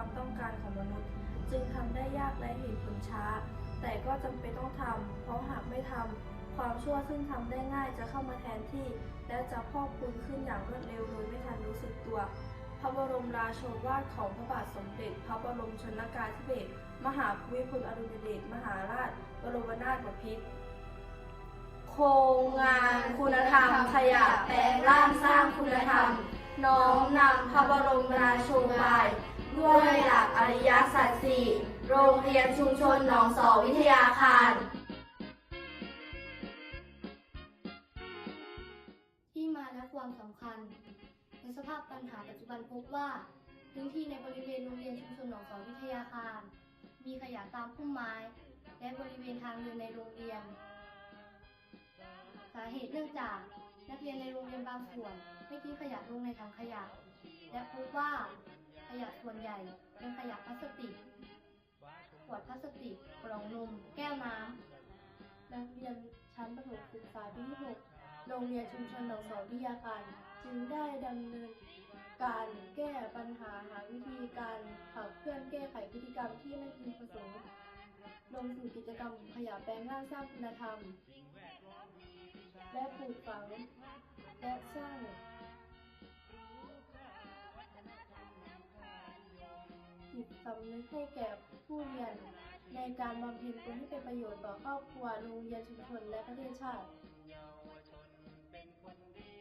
ความต้องการของมนุษย์ จึงทำได้ยากและเหตุผลช้า แต่ก็จำเป็นต้องทำ เพราะหากไม่ทำ ความชั่วซึ่งทำได้ง่ายจะเข้ามาแทนที่ และจะพอกพูนขึ้นอย่างรวดเร็วโดยไม่ทันรู้สึกตัว พระบรมราโชวาทของพระบาทสมเด็จ พระบรมชนกาธิเบศรมหาภูมิพลอดุลยเดชมหาราช บรมนาถบพิตรโครงงานคุณธรรมขยะแปลงร่างสร้างคุณธรรมน้อมนำพระบรมราโชวาท ด้วยหลักอริยสัจสี่โรงเรียนชุมชนหนองสอวิทยาคาร ที่มาและความสำคัญ ในสภาพปัญหาปัจจุบันพบว่าพื้นที่ในบริเวณโรงเรียนชุมชนหนองสอวิทยาคาร มีขยะตามพุ่มไม้ และบริเวณทางเดินในโรงเรียน สาเหตุเนื่องจากนักเรียนในโรงเรียนบางส่วน ไม่ทิ้งขยะลงในถังขยะ และพบว่า ขยะส่วนใหญ่เป็นขยะพลาสติก ขวดพลาสติก กล่องนม แก้วน้ำ นักเรียนชั้นประถมศึกษาปีที่6โรงเรียนชุมชนหนองสอวิทยาการ จึงได้ดำเนินการแก้ปัญหาหาวิธีการขับเคลื่อนแก้ไขพฤติกรรมที่ไม่พึงประสงค์ ลงสู่กิจกรรมขยะแปลงร่างสร้างคุณธรรม และปลูกฝังและสร้างำนึกให้แก่ผู้เรียน ในการบำเพ็ญตนที่เป็นประโยชน์ต่อครอบครัวโรงเรียนชุมชนและประเทศชาติ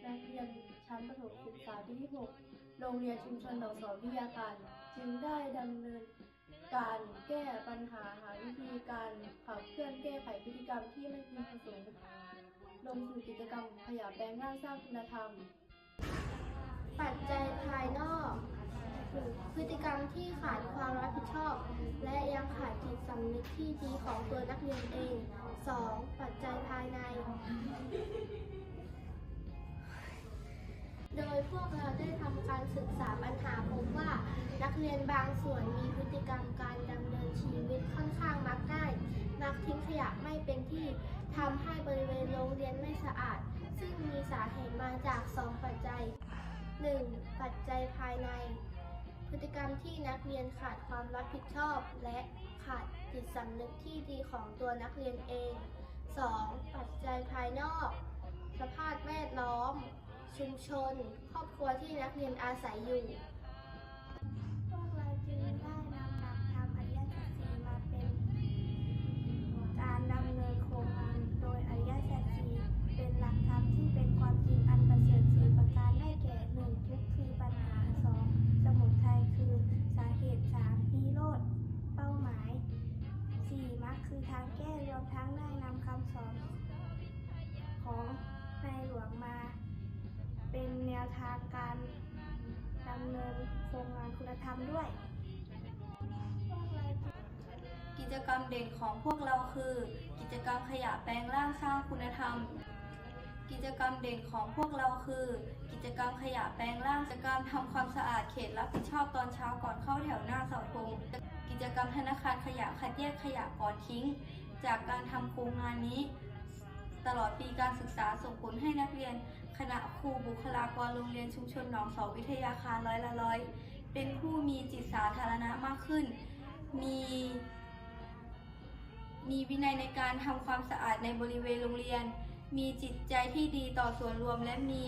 นักเรียนชั้นประถมศึกษาปีที่ 6 โรงเรียนชุมชนหนองสอวิทยาการ จึงได้ดำเนินการแก้ปัญหาหาวิธีการขับเคลื่อนแก้ไขพฤติกรรมที่ไม่พึงประสงค์ลงสู่กิจกรรมขยะแปลงร่างสร้างคุณธรรม ปัจจัยภายนอกคือพฤติกรรมที่ ขาดความรับผิดชอบ และยังขาดจิตสำนึกที่ดีของตัวนักเรียนเอง 2. ปัจจัยภายใน โดยพวกเราได้ทำการศึกษาปัญหาพบว่า นักเรียนบางส่วนมีพฤติกรรมการดำเนินชีวิตค่อนข้างมักง่ายมักทิ้งขยะไม่เป็นที่ทำให้บริเวณโรงเรียนไม่สะอาด ซึ่งมีสาเหตุมาจาก 2 ปัจจัย 1. ปัจจัยภายใน พฤติกรรมที่นักเรียนขาดความรับผิดชอบ และขาดจิตสำนึกที่ดีของตัวนักเรียนเอง 2. ปัจจัยภายนอก สภาพแวดล้อม ชุมชน ครอบครัวที่นักเรียนอาศัยอยู่ ทางการดำเนินโครงงานคุณธรรมด้วย กิจกรรมเด่นของพวกเราคือ กิจกรรมขยะแปลงร่างสร้างคุณธรรม กิจกรรมเด่นของพวกเราคือ กิจกรรมขยะแปลงร่างกิจกรรมทำความสะอาดเขตรับผิดชอบตอนเช้าก่อนเข้าแถวหน้าเสาธงกิจกรรมธนาคารขยะคัดแยกขยะก่อนทิ้ง จากการทำโครงงานนี้ ตลอดปีการศึกษาส่งผลให้นักเรียน คณะครูบุคลากรโรงเรียนชุมชนหนองเสาวิทยาคารร้อยละร้อย เป็นผู้มีจิตสาธารณะมากขึ้น มีมีวินัยในการทำความสะอาดในบริเวณโรงเรียน มีจิตใจที่ดีต่อส่วนรวมและมี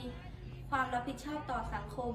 ความรับผิดชอบต่อสังคม